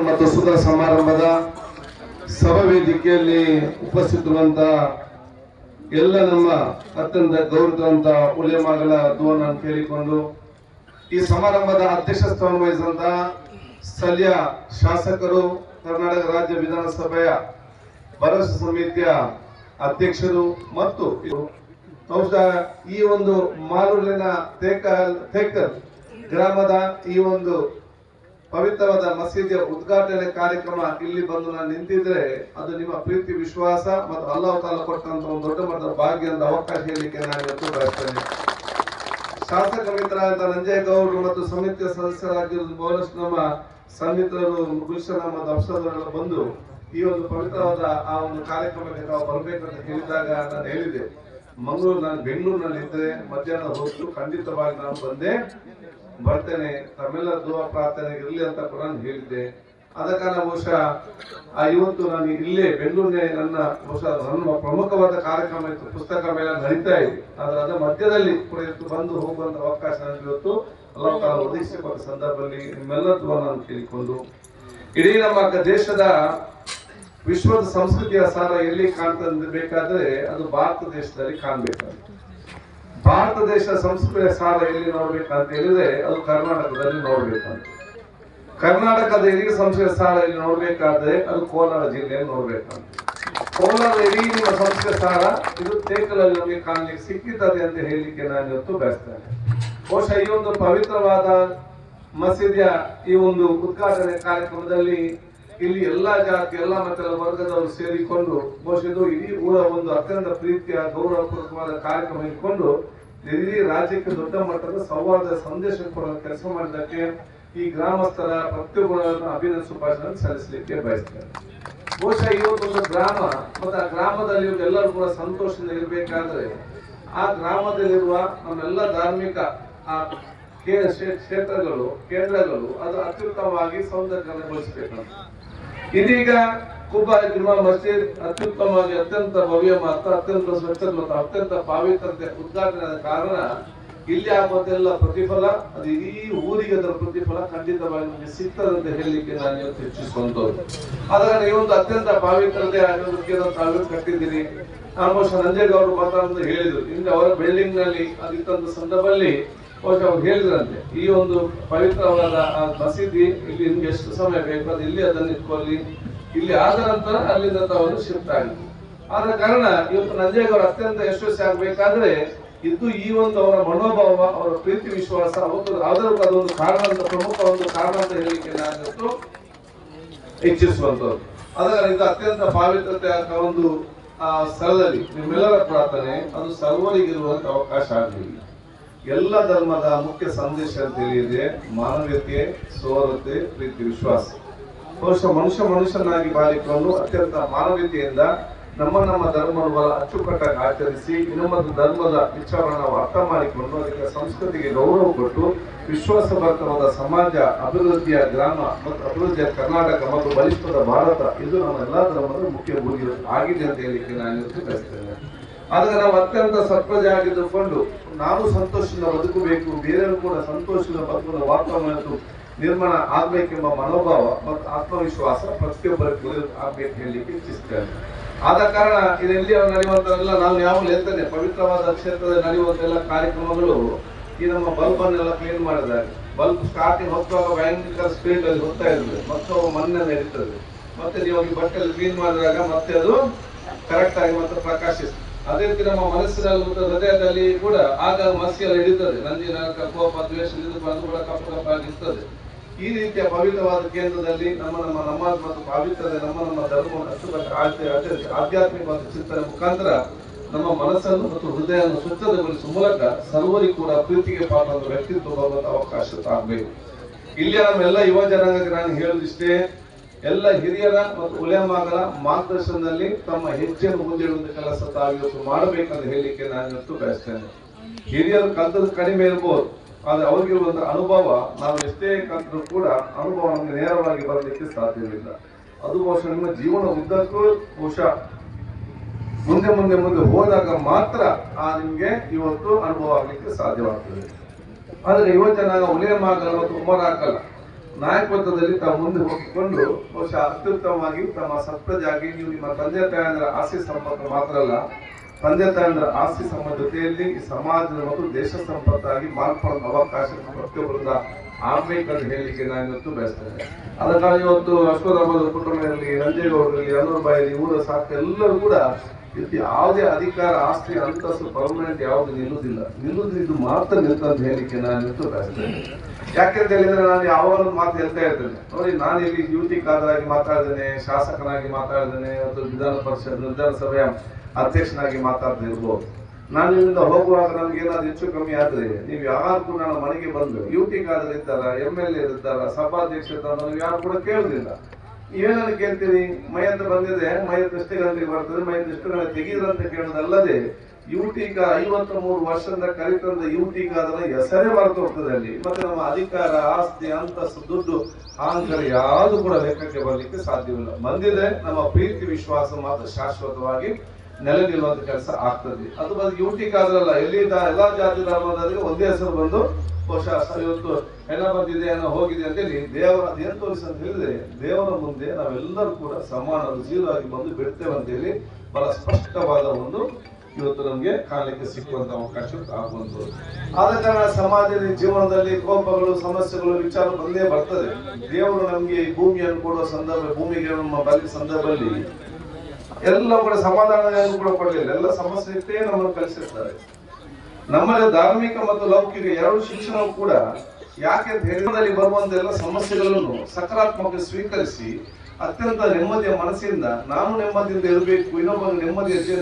ಮತ್ತು ಸುಂದರ ಸಮಾರಂಭದ ಸಭಾ ವೇದಿಕೆಯಲ್ಲಿ ಉಪಸ್ಥಿತರುವಂತ ಎಲ್ಲ ನಮ್ಮ ಅತ್ಯಂತ ಗೌರವಂತ ಉಲೇಮಾಗಳ ದುವನ್ನು ಕೇಳಿಕೊಂಡು ಈ ಸಮಾರಂಭದ ಅಧ್ಯಕ್ಷ ಸ್ಥಾನ ವಹಿಸಿದಂತ ಸ್ಥಳೀಯ ಶಾಸಕರು, ಕರ್ನಾಟಕ ರಾಜ್ಯ ವಿಧಾನಸಭೆಯ ಭರವಸೆ ಸಮಿತಿಯ ಅಧ್ಯಕ್ಷರು ಮತ್ತು ಈ ಒಂದು ಮಾಲೂರಿನ ತೇಕಲ್ ಗ್ರಾಮದ ಈ ಒಂದು ಪವಿತ್ರವಾದ ಮಸೀದಿಯ ಉದ್ಘಾಟನೆ ಕಾರ್ಯಕ್ರಮ ಇಲ್ಲಿ ಬಂದು ನಾನು ನಿಂತಿದ್ರೆ ಅದು ನಿಮ್ಮ ಪ್ರೀತಿ, ವಿಶ್ವಾಸ ಮತ್ತು ಅಲ್ಲಾಹ್ ತಾಲ ಕೊಟ್ಟಂತ ಒಂದು ದೊಡ್ಡ ಮಟ್ಟದ ಭಾಗ್ಯ ಅಂತ ಅವಕಾಶ ಹೇಳಲಿಕ್ಕೆ ನಾನು ಇವತ್ತು ಬಯಸ್ತೇನೆ. ಶಾಸಕ ಮಿತ್ರರಾದ ನಂಜೇಗೌಡರು ಮತ್ತು ಸಮಿತಿಯ ಸದಸ್ಯರಾಗಿರುವ ಬಹಳಷ್ಟು ನಮ್ಮ ಸನ್ನಿಹಿತರು, ಗುಲ್ಶನ ಅಫ್ಸದರೆಲ್ಲ ಬಂದು ಈ ಒಂದು ಪವಿತ್ರವಾದ ಆ ಒಂದು ಕಾರ್ಯಕ್ರಮಕ್ಕೆ ತಾವು ಬರಬೇಕಂತ ಹೇಳಿದಾಗ ನಾನು ಹೇಳಿದೆ, ಮಂಗಳೂರು, ನಾನು ಬೆಂಗಳೂರಿನಲ್ಲಿ ಇದ್ದರೆ ಮಧ್ಯಾಹ್ನ ಹೊತ್ತು ಖಂಡಿತವಾಗಿ ನಾನು ಬಂದೆ. ಬರ್ತೇನೆ, ತಮ್ಮೆಲ್ಲ ದುವಾ ಪ್ರಾರ್ಥನೆ ಇರಲಿ ಅಂತ ಕೂಡ ಹೇಳಿದ್ದೆ. ಕಾರಣ ಬಹುಶಃ ಆ ಇವತ್ತು ನಾನು ಇಲ್ಲೇ ಬೆಂಗಳೂರಿನ ನನ್ನ ಬಹುಶಃ ನನ್ನ ಪ್ರಮುಖವಾದ ಕಾರ್ಯಕ್ರಮ ಇತ್ತು, ಪುಸ್ತಕ ಮೇಳ ನಡೀತಾ ಇದೆ. ಆದ್ರೆ ಅದರ ಮಧ್ಯದಲ್ಲಿ ಕೂಡ ಇವತ್ತು ಬಂದು ಹೋಗುವಂತ ಅವಕಾಶ ನನಗೆ ಇವತ್ತು ಅಲ್ಲ ತಾನು ಒದಗಿಸಿಕೊಟ್ಟ ಸಂದರ್ಭದಲ್ಲಿ ನಿಮ್ಮೆಲ್ಲ ದುವಾ ನಾನು ಕೇಳಿಕೊಂಡು, ಇಡೀ ನಮ್ಮ ದೇಶದ ವಿಶ್ವದ ಸಂಸ್ಕೃತಿಯ ಸಾರ ಎಲ್ಲಿ ಕಾಣ್ತದೆ ಬೇಕಾದ್ರೆ ಅದು ಭಾರತ ದೇಶದಲ್ಲಿ ಕಾಣ್ಬೇಕಾಗುತ್ತೆ. ಭಾರತ ದೇಶ ಸಂಸ್ಕೃತಿಯ ಸಾರ ಎಲ್ಲಿ ನೋಡ್ಬೇಕಂತ ಹೇಳಿದ್ರೆ ಅದು ಕರ್ನಾಟಕದಲ್ಲಿ ನೋಡ್ಬೇಕಂತ. ಕರ್ನಾಟಕದ ಎಲ್ಲಿ ಸಂಸ್ಕೃತಿಯ ಸಾರ ಎಲ್ಲಿ ನೋಡ್ಬೇಕಾದ್ರೆ ಅದು ಕೋಲಾರ ಜಿಲ್ಲೆಯಲ್ಲಿ ನೋಡ್ಬೇಕಂತ. ಕೋಲಾರ ಇಡೀ ನಿಮ್ಮ ಸಂಸ್ಕೃತಿಯ ಸಾರ ಇದು ತೇಕಲಲ್ಲಿ ನಮಗೆ ಕಾಣಲಿಕ್ಕೆ ಸಿಕ್ಕಿತದೆ ಅಂತ ಹೇಳಲಿಕ್ಕೆ ನಾನು ಇವತ್ತು ಬಯಸ್ತೇನೆ ಬಹುಶಃ ಈ ಒಂದು ಪವಿತ್ರವಾದ ಮಸೀದಿಯ ಈ ಒಂದು ಉದ್ಘಾಟನೆ ಕಾರ್ಯಕ್ರಮದಲ್ಲಿ ಇಲ್ಲಿ ಎಲ್ಲಾ ಜಾತಿ, ಎಲ್ಲ ಮತ್ತೆಲ್ಲ ವರ್ಗದವರು ಸೇರಿಕೊಂಡು ಇದು ಇಡೀ ಊರ ಒಂದು ಅತ್ಯಂತ ಪ್ರೀತಿಯ, ಗೌರವಪೂರ್ವಕವಾದ ಕಾರ್ಯಕ್ರಮ ಇಟ್ಕೊಂಡು ಇಡೀ ರಾಜ್ಯಕ್ಕೆ ದೊಡ್ಡ ಮಟ್ಟದ ಸಂವಾದ ಸಂದೇಶ ಕೊಡುವ ಕೆಲಸ ಮಾಡಿದ್ದಕ್ಕೆ ಈ ಗ್ರಾಮಸ್ಥರ ಪ್ರತಿಯೊಬ್ಬರನ್ನು ಅಭಿನಂದ ಸುಭಾಷಣ ಸಲ್ಲಿಸಲಿಕ್ಕೆ ಬಯಸ್ತೇನೆ. ಬಹುಶಃ ಇವತ್ತೊಂದು ಗ್ರಾಮ ಮತ್ತು ಆ ಗ್ರಾಮದಲ್ಲಿ ಎಲ್ಲರೂ ಕೂಡ ಸಂತೋಷದಿಂದ ಇರಬೇಕಾದ್ರೆ ಆ ಗ್ರಾಮದಲ್ಲಿರುವ ನಮ್ಮೆಲ್ಲ ಧಾರ್ಮಿಕ, ಆ ಕ್ಷೇತ್ರಗಳು, ಕೇಂದ್ರಗಳು, ಅದು ಅತ್ಯುತ್ತಮವಾಗಿ ಸೌಂದರ್ಯಗೊಳಿಸಬೇಕಂತ ಇದೀಗ ಕುಬ್ಬ ಜುಮಾ ಮಸೀದ್ ಅತ್ಯುತ್ತಮವಾಗಿ ಅತ್ಯಂತ ಭವ್ಯ ಮತ್ತು ಅತ್ಯಂತ ಸ್ವಚ್ಛ ಮತ್ತು ಅತ್ಯಂತ ಪಾವಿತ್ರತೆ ಉದ್ಘಾಟನೆ ಕಾರಣ ಇಲ್ಲಿ ಆಗುವಂತೆಲ್ಲ ಪ್ರತಿಫಲ, ಅದು ಇಡೀ ಊರಿಗೆ ಅದರ ಪ್ರತಿಫಲ ಖಂಡಿತವಾಗಿ ನಮಗೆ ಸಿಗ್ತದಂತ ಹೇಳಲಿಕ್ಕೆ ನಾನು ಇವತ್ತು ಹೆಚ್ಚಿಸಿಕೊಂಡು ಆದಾಗ ಒಂದು ಅತ್ಯಂತ ಪಾವಿತ್ರತೆ ಆಗಿರೋದಕ್ಕೆ ತಾವೇ ಕಟ್ಟಿದ್ದೀನಿ ಆಲ್ಮೋಸ್ಟ್ ಸಂಜಯ್ ನಂಜೇಗೌಡರು ಮಾತಾಡೋದು ಹೇಳಿದ್ರು. ಹಿಂದೆ ಅವರ ಬಿಲ್ಡಿಂಗ್ನಲ್ಲಿ ಅದಿತ್ತಂತ ಸಂದರ್ಭದಲ್ಲಿ ಬಹುಶಃ ಅವ್ರು ಹೇಳಿದ್ರಂತೆ, ಈ ಒಂದು ಪವಿತ್ರವಾದ ಆ ಮಸೀದಿ, ಇಲ್ಲಿ ನಿಮ್ಗೆ ಎಷ್ಟು ಸಮಯ ಬೇಕು ಅದು ಇಲ್ಲಿ ಅದನ್ನು ಇಟ್ಕೊಳ್ಳಿ. ಇಲ್ಲಿ ಆದ ನಂತರ ಅಲ್ಲಿಂದ ತಾವು ಶಿಫ್ಟ್ ಆಗಿ. ಆದ ಕಾರಣ ಇವತ್ತು ನಂಜೇಗೌಡ ಅತ್ಯಂತ ಯಶಸ್ವಿ ಆಗ್ಬೇಕಾದ್ರೆ ಇದು ಈ ಒಂದು ಅವರ ಮನೋಭಾವ, ಅವರ ಪ್ರೀತಿ, ವಿಶ್ವಾಸ, ಅವತ್ತು ಅದರ ಅದೊಂದು ಕಾರಣ ಅಂತ, ಪ್ರಮುಖ ಒಂದು ಕಾರಣ ಅಂತ ಹೇಳಿಕೆ ನಾನು ಹೆಚ್ಚಿಸುವಂತವ್ರು ಅದರ ಇದು ಅತ್ಯಂತ ಪಾವಿತ್ರತೆ ಆದ ಒಂದು ಸ್ಥಳದಲ್ಲಿ ನಿಮ್ಮೆಲ್ಲರ ಪ್ರಾರ್ಥನೆ, ಅದು ಸರ್ವರಿಗಿರುವಂತ ಅವಕಾಶ ಆಗಲಿ. ಎಲ್ಲ ಧರ್ಮದ ಮುಖ್ಯ ಸಂದೇಶ ಅಂತ ಹೇಳಿದ್ರೆ ಮಾನವೀಯತೆ ಸೋರತೆ ಪ್ರೀತಿ, ವಿಶ್ವಾಸ. ಬಹುಶಃ ಮನುಷ್ಯ ಮನುಷ್ಯನಾಗಿ ಬಾಳಿಕೊಂಡು ಅತ್ಯಂತ ಮಾನವೀಯತೆಯಿಂದ ನಮ್ಮ ನಮ್ಮ ಧರ್ಮವನ್ನು ಅಚ್ಚುಕಟ್ಟಾಗಿ ಆಚರಿಸಿ ಇನ್ನೊಂದು ಧರ್ಮದ ವಿಚಾರವನ್ನು ನಾವು ಅರ್ಥ ಮಾಡಿಕೊಂಡು ಅದಕ್ಕೆ ಸಂಸ್ಕೃತಿಗೆ ಗೌರವ ಕೊಟ್ಟು ವಿಶ್ವಾಸಭರ್ತವಾದ ಸಮಾಜ, ಅಭಿವೃದ್ಧಿಯ ಗ್ರಾಮ ಮತ್ತು ಅಭಿವೃದ್ಧಿಯ ಕರ್ನಾಟಕ ಮತ್ತು ಬಲಿಷ್ಠದ ಭಾರತ ಇದು ನಮ್ಮ ಎಲ್ಲ ಧರ್ಮದ ಮುಖ್ಯ ಗುರಿ ಆಗಿದೆ ಅಂತ ಹೇಳಿಕೆ ನಾನು ಬಯಸ್ತೇನೆ ಆದರೆ ನಾವು ಅತ್ಯಂತ ಸರ್ಪ್ರಜೆ ಆಗಿದ್ದುಕೊಂಡು ನಾವು ಸಂತೋಷದಿಂದ ಬದುಕಬೇಕು, ಬೇರೆಯವರು ಕೂಡ ಸಂತೋಷದ ಬದುಕುವ ವಾತಾವರಣ ನಿರ್ಮಾಣ ಆಗ್ಬೇಕೆಂಬ ಮನೋಭಾವ ಮತ್ತು ಆತ್ಮವಿಶ್ವಾಸ ಪ್ರತಿಯೊಬ್ಬರಿಗೂ ಆಗ್ಬೇಕು ಹೇಳಲಿಕ್ಕೆ ಇಚ್ಛಿಸ್ತೇನೆ. ಆದ ಕಾರಣ ಇದೆಲ್ಲಿ ನಡೆಯುವಂತೆಲ್ಲ ನಾವು ಯಾವ ಹೇಳ್ತೇನೆ, ಪವಿತ್ರವಾದ ಕ್ಷೇತ್ರದಲ್ಲಿ ನಡೆಯುವಂತೆಲ್ಲ ಕಾರ್ಯಕ್ರಮಗಳು ಈ ನಮ್ಮ ಬಲ್ಬ್ ಅನ್ನೆಲ್ಲ ಕ್ಲೀನ್ ಮಾಡಿದ್ದಾರೆ. ಬಲ್ಬ್ ಸ್ಟಾರ್ಟಿಂಗ್ ಹೊತ್ತುವಾಗ ಭಯಂಕರ ಸ್ಪೀಡ್ ಅಲ್ಲಿ ಹೋಗ್ತಾ ಇರ್ತದೆ, ಮತ್ತೆ ಅವು ಮಣ್ಣನ್ನು ನಡೀತದೆ. ಮತ್ತೆ ನೀವು ಬಟ್ಟೆಯಲ್ಲಿ ಕ್ಲೀನ್ ಮಾಡಿದಾಗ ಮತ್ತೆ ಅದು ಕರೆಕ್ಟ್ ಆಗಿ ಮತ್ತೆ ಪ್ರಕಾಶಿಸ್ತದೆ ಅದೇ ರೀತಿ ನಮ್ಮ ಮನಸ್ಸಿನಲ್ಲಿ ಮತ್ತು ಹೃದಯದಲ್ಲಿ ಕೂಡ ಆಗ ಮನಸ್ಸಿಗೆಲ್ಲ ಹಿಡಿತದೆ. ನಂದಿನ ಕೋಪ, ದ್ವೇಷ ಕೂಡ ಕಪ್ಪು ಕಪ್ಪಾಗಿರ್ತದೆ ಈ ರೀತಿಯ ಪವಿತ್ರವಾದ ಕೇಂದ್ರದಲ್ಲಿ ನಮ್ಮ ನಮ್ಮ ನಮಾಜ್ ಮತ್ತು ಪಾವಿತ್ರತೆ ನಮ್ಮ ನಮ್ಮ ಧರ್ಮವನ್ನು ಅಚ್ಚುಕಟ್ಟು ಆಚೆ ಆಚರಿಸಿ ಆಧ್ಯಾತ್ಮಿಕವಾದ ಚಿಂತನೆ ಮುಖಾಂತರ ನಮ್ಮ ಮನಸ್ಸನ್ನು ಮತ್ತು ಹೃದಯವನ್ನು ಸ್ವಚ್ಛತೆಗೊಳಿಸುವ ಮೂಲಕ ಸರ್ವರಿಗೂ ಕೂಡ ಪ್ರೀತಿಗೆ ಪಾತ್ರ ವ್ಯಕ್ತಿತ್ವ ಬರುವಂತಹ ಅವಕಾಶ ತಾಗಬೇಕು ಇಲ್ಲಿ ನಮ್ಮೆಲ್ಲ ಯುವ ಜನಾಂಗಕ್ಕೆ ನಾನು ಹೇಳುದಿಷ್ಟೇ ಎಲ್ಲ ಹಿರಿಯರ ಮತ್ತು ಉಲೇಮಾಗಳ ಮಾರ್ಗದರ್ಶನದಲ್ಲಿ ತಮ್ಮ ಹೆಜ್ಜೆಯನ್ನು ಮುಂದಿಡುವಂತ ಕೆಲಸ ತಾವಿವತ್ತು ಮಾಡಬೇಕಂತ ಹೇಳಲಿಕ್ಕೆ ನಾನು ಇವತ್ತು ಬಯಸ್ತೇನೆ. ಹಿರಿಯರು ಕಲ್ತದ್ದು ಕಡಿಮೆ ಇರ್ಬೋದು, ಆದರೆ ಅವ್ರಿಗಿರುವಂತಹ ಅನುಭವ, ನಾವು ಎಷ್ಟೇ ಕಲ್ತರೂ ಕೂಡ ಅನುಭವ ನಮಗೆ ನೇರವಾಗಿ ಬರಲಿಕ್ಕೆ ಸಾಧ್ಯವಿಲ್ಲ. ಅದು ಬಹುಶಃ ನಿಮ್ಮ ಜೀವನ ಉದ್ದಕ್ಕೂ ಬಹುಶಃ ಮುಂದೆ ಮುಂದೆ ಮುಂದೆ ಹೋದಾಗ ಮಾತ್ರ ಆ ನಿಮ್ಗೆ ಇವತ್ತು ಅನುಭವ ಆಗ್ಲಿಕ್ಕೆ ಸಾಧ್ಯವಾಗ್ತದೆ. ಆದ್ರೆ ಯುವಜನಾಂಗ ಉಲೇಮಾಗಲ್ಲ ಮತ್ತು ಉಮರಾಕಲ್ ನಾಯಕತ್ವದಲ್ಲಿ ತಾವು ಮುಂದೆ ಹೋಗಿಕೊಂಡು ಬಹುಶಃ ಅತ್ಯುತ್ತಮವಾಗಿ ತಮ್ಮ ಸತ್ಪ್ರಜಾಗಿ ನೀವು ನಿಮ್ಮ ತಂದೆ ತಾಯಂದ್ರ ಆಸ್ತಿ ಸಂಪತ್ತು ಮಾತ್ರ ಅಲ್ಲ, ತಂದೆ ತಾಯಂದ್ರ ಆಸ್ತಿ ಸಮ ಜೊತೆಯಲ್ಲಿ ಈ ಸಮಾಜದ ಮತ್ತು ದೇಶ ಸಂಪತ್ತಾಗಿ ಮಾರ್ಪಡುವ ಅವಕಾಶ ಪ್ರತಿಯೊಬ್ಬರಿಂದ ಅಂತ ಹೇಳಲಿಕ್ಕೆ ನಾನು ಇವತ್ತು ಬಯಸ್ತೇನೆ. ಅದಕ್ಕಾಗಿ ಇವತ್ತು ಅಶ್ವತ್ಥಾಮದ ಕುಟುಂಬ ಇರಲಿ ರಂಜೇಗೌಡರಲ್ಲಿ ಅನೂರ್ಬಾಯಿ ಊರ ಸಾಕು ಎಲ್ಲರೂ ಕೂಡ ಯಾವುದೇ ಅಧಿಕಾರ, ಆಸ್ತಿ, ಅಂತಸ್ತು ಪರ್ಮನೆಂಟ್ ಯಾವುದು ನಿಲ್ಲುವುದಿಲ್ಲ. ನಿಲ್ಲುವುದು ಇದು ಮಾತ್ರ ನಿಲ್ತಂತ ಹೇಳಲಿಕ್ಕೆ ನಾನು ಇವತ್ತು ಬಯಸ್ತೇನೆ. ಯಾಕೆಂತ ಹೇಳಿದ್ರೆ ನಾನು ಯಾವಾಗಲೂ ಮಾತು ಹೇಳ್ತಾ ಇರ್ತೇನೆ. ನೋಡಿ, ನಾನು ಇಲ್ಲಿ ಯುವತಿ ಕಾದರಾಗಿ ಮಾತಾಡಿದ್ದೇನೆ ಶಾಸಕನಾಗಿ ಮಾತಾಡಿದ್ದೇನೆ ಮತ್ತು ವಿಧಾನ ಪರಿಷತ್, ವಿಧಾನಸಭೆಯ ಅಧ್ಯಕ್ಷನಾಗಿ ಮಾತಾಡ್ತಾ ಇರ್ಬೋದು. ನಾನು ಇಲ್ಲಿಂದ ಹೋಗುವಾಗ ನಮ್ಗೆ ಏನಾದ್ರು ಹೆಚ್ಚು ಕಮ್ಮಿ ಆದ್ರೆ, ನೀವು ಯಾರು ನನ್ನ ಮನೆಗೆ ಬಂದು ಯುವತಿ ಕಾದ್ರೆ ಇದ್ದಾರ ಎಂ ಎಲ್ ಎ ಇದ್ದಾರ, ಸಭಾಧ್ಯಕ್ಷ ನೀವು ಯಾರು ಕೂಡ ಕೇಳುದಿಲ್ಲ. ಕೇಳ್ತೀನಿ ಮೈ ಮೈಯಂತ ಬಂದಿದೆ ಮೈಯ ಗಂಟೆಗೆ ಬರ್ತದೆ, ಮೈ ಎಷ್ಟು ಗಂಟೆ ತೆಗೀರಂತ ಕೇಳೋದಲ್ಲದೆ ಯುವಟಿಗ ಐವತ್ತ ಮೂರು ವರ್ಷದಿಂದ ಕಲಿತಂದ ಯುವತಿಗ ಅದನ್ನ ಹೆಸರೇ ಮರೆತು ಹೋಗ್ತದೆ ಅಲ್ಲಿ. ಮತ್ತೆ ನಮ್ಮ ಅಧಿಕಾರ, ಆಸ್ತಿ, ಅಂತಸ್ತು, ದುಡ್ಡು ಅಹಂಕಾರ ಯಾವುದು ಕೂಡ ಲೆಕ್ಕಕ್ಕೆ ಬರಲಿಕ್ಕೆ ಸಾಧ್ಯವಿಲ್ಲ. ಬಂದಿದೆ, ನಮ್ಮ ಪ್ರೀತಿ, ವಿಶ್ವಾಸ ಮಾತ್ರ ಶಾಶ್ವತವಾಗಿ ನೆಲೆ ನಿಲ್ಲುವಂತ ಕೆಲಸ ಆಗ್ತದೆ. ಅದು ಬಂದು ಯುವತಿಗ ಆದ್ರಲ್ಲ ಎಲ್ಲಿ ಎಲ್ಲಾ ಜಾತಿ ಧರ್ಮದವರಿಗೆ ಒಂದೇ ಹೆಸರು ಬಂದು ಬಹುಶಃ ಇವತ್ತು ಹೆಣ ಬಂದಿದೆ ಏನೋ ಹೋಗಿದೆ ಅಂತೇಳಿ ದೇವರ ಅದೇನು ತೋರಿಸಿ ಅಂತ ಹೇಳಿದ್ರೆ, ದೇವರ ಮುಂದೆ ನಾವೆಲ್ಲರೂ ಕೂಡ ಸಮಾನ ಜೀವವಾಗಿ ಬಂದು ಬಿಡ್ತೇವೆ ಅಂತೇಳಿ ಬಹಳ ಸ್ಪಷ್ಟವಾದ ಒಂದು ಇವತ್ತು ನಮ್ಗೆ ಕಾಣಲಿಕ್ಕೆ ಸಿಕ್ಕುವಂತ ಅವಕಾಶ ಆಗುವಂಥದ್ದು. ಆದ ಕಾರಣ ಸಮಾಜದ ಜೀವನದಲ್ಲಿ ಕೋಪಗಳು, ಸಮಸ್ಯೆಗಳು, ವಿಚಾರ ಬಂದೇ ಬರ್ತದೆ. ದೇವರು ನಮ್ಗೆ ಭೂಮಿಯನ್ನು ಕೊಡುವ ಸಂದರ್ಭ, ಭೂಮಿಗೆ ನಮ್ಮ ಬಲಿ ಸಂದರ್ಭದಲ್ಲಿ ಎಲ್ಲ ಕೂಡ ಸಮಾಧಾನ ಕೂಡ ಕೊಡಲಿಲ್ಲ. ಎಲ್ಲ ಸಮಸ್ಯೆ ನಮ್ಮನ್ನು ಕಲಿಸಿರ್ತಾರೆ. ನಮ್ಮಲ್ಲಿ ಧಾರ್ಮಿಕ ಮತ್ತು ಲೌಕಿಕ ಎರಡು ಶಿಕ್ಷಣವು ಕೂಡ ಯಾಕೆ ಧೈರ್ಯದಲ್ಲಿ ಬರುವಂತ ಎಲ್ಲ ಸಮಸ್ಯೆಗಳನ್ನು ಸಕಾರಾತ್ಮಕ ಸ್ವೀಕರಿಸಿ, ಅತ್ಯಂತ ನೆಮ್ಮದಿಯ ಮನಸ್ಸಿಂದ, ನಾನು ನೆಮ್ಮದಿಯಿಂದ ಇರಬೇಕು, ಇನ್ನೊಬ್ಬ ನೆಮ್ಮದಿಯ ಜನ